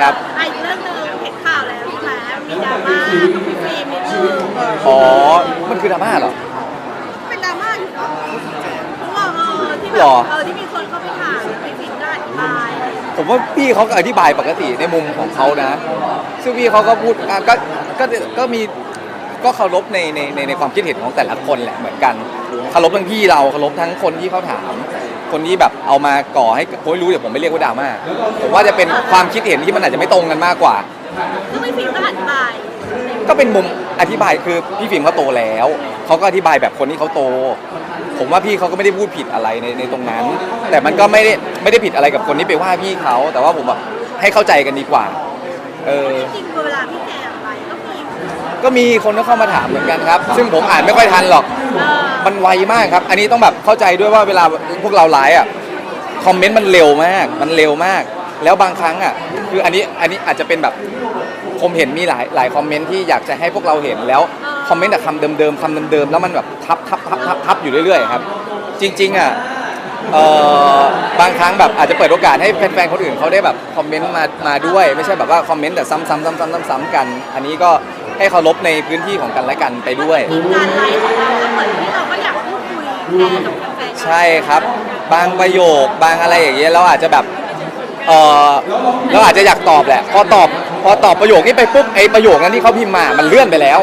ครับอะอีกเรื่องหนึงเห็นข่าวแล้วใช่ไหมมีดราม่ากับพี่ฟิล์มนิดนึงอ๋อ มันคือดราม่าเหรอ เป็นดราม่าอยู่เนาะเพราะว่าเออที่แบหรบอ เออที่มีคนเข้าไปถามแล้วพี่ฟิล์มก็อธิบายผมว่าพี่เขาก็อธิบายปกติในมุมของเขานะ ซึ่งพี่เขาก็พูดอะก็ก็ก็มีก็เคารพในในในในความคิดเห็นของแต่ละคนแหละเหมือนกันเคารพทั้งพี่เราเคารพทั้งคนที่เขาถาม คนที่แบบเอามาก่อให้ผมไม่รู้เดี๋ยวผมไม่เรียกว่าดราม่าผมว่าจะเป็นความคิดเห็นที่มันอาจจะไม่ตรงกันมากกว่า ก็พี่ฟิล์มก็อธิบายก็เป็นมุมอธิบายคือพี่ฟิล์มเขาโตแล้วเขาก็อธิบายแบบคนที่เขาโต ผมว่าพี่เขาก็ไม่ได้พูดผิดอะไรในในตรงนั้น แต่มันก็ไม่ได้ไม่ได้ผิดอะไรกับคนที่ไปว่าพี่เขาแต่ว่าผมแบบให้เข้าใจกันดีกว่า เออจริงๆเวลาพี่แกไปก็มีก็มีคนก็เข้ามาถามเหมือนกันครับ ซึ่งผมอ่านไม่ค่อยทันหรอกเออ มันไวมากครับ อันนี้ต้องแบบเข้าใจด้วยว่าเวลาพวกเราไลฟ์อะคอมเมนต์มันเร็วมาก มันเร็วมาก แล้วบางครั้งอะ คืออันนี้อันนี้อาจจะเป็นแบบผมเห็นมีหลายหลายคอมเมนต์ที่อยากจะให้พวกเราเห็นแล้วคอมเมนต์แต่คำเดิมๆคำเดิมๆแล้วมันแบบทับทับทับทับทับอยู่เรื่อยๆครับ จริงๆอะเอ่อบางครั้งแบบอาจจะเปิดโอกาสให้แฟนๆคนอื่นเขาได้แบบคอมเมนต์มามาด้วย ไม่ใช่แบบว่าคอมเมนต์แต่ซ้ำๆซ้ำๆซ้ำๆกัน อันนี้ก็ให้เคารพในพื้นที่ของกันและกันไปด้วย การไลฟ์ของเราก็เหมือนที่เรา ใช่ครับ บางประโยคบางอะไรอย่างเงี้ยเราอาจจะแบบเออเราอาจจะอยากตอบแหละ พอตอบพอตอบประโยคนี้ไปปุ๊บไอประโยคนั้นที่เขาพิมพ์มา มันเลื่อนไปแล้ว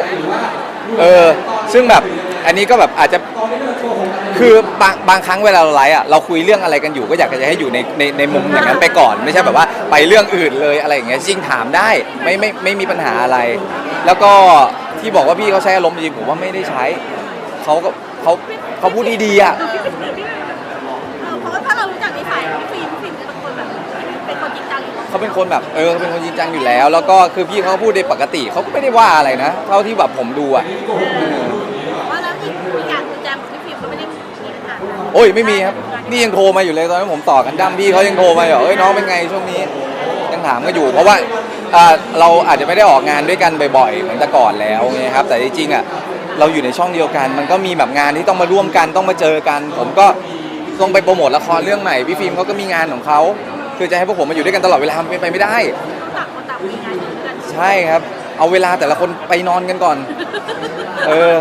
เออ ซึ่งแบบอันนี้ก็แบบอาจจะคือบางบางครั้งเวลาเราไลฟ์อะเราคุยเรื่องอะไรกันอยู่ก็อยากจะให้อยู่ในในในมุมอย่างนั้นไปก่อน ไม่ใช่แบบว่าไปเรื่องอื่นเลยอะไรอย่างเงี้ยจริงถามได้ไม่ไม่ไม่มีปัญหาอะไร แล้วก็ที่บอกว่าพี่เขาใช้อารมณ์จริงผมว่าไม่ได้ใช้ เขาก็เขาเขาพูดดีๆอะ เออเพราะว่าถ้าเรารู้จักนิสัยพี่ฟิล์มพี่ฟิล์มเป็นคนแบบเป็นคนจริงจังอยู่แล้วเขาเป็นคนแบบเออเขาเป็นคนจริงจังอยู่แล้ว แล้วก็คือพี่เขาพูดในปกติเขาก็ไม่ได้ว่าอะไรนะ เท่าที่แบบผมดูอะเออว่าแล้วอีกอีกอย่างคือแจมกับพี่ฟิล์มก็ไม่ได้มีปัญหาโอ้ยไม่มีครับ นี่ยังโทรมาอยู่เลยตอนที่ผมต่อกันดั้มพี่เขายังโทรมาอยู่เอ้ยน้องเป็นไงช่วงนี้ ยังถามกันอยู่ เพราะว่าอ่าเราอาจจะไม่ได้ออกงานด้วยกันบ่อยๆเหมือนแต่ก่อนแล้วไงครับแต่จริงๆอะ เราอยู่ในช่องเดียวกัน มันก็มีแบบงานที่ต้องมาร่วมกันต้องมาเจอกัน ผมก็ต้องไปโปรโมทละครเรื่องใหม่พี่ฟิล์มเขาก็มีงานของเขาคือจะให้พวกผมมาอยู่ด้วยกันตลอดเวลามันเป็นไปไม่ได้ ต่างคนต่างมีงานอยู่ด้วยกัน ใช่ครับ เอาเวลาแต่ละคนไปนอนกันก่อน เออ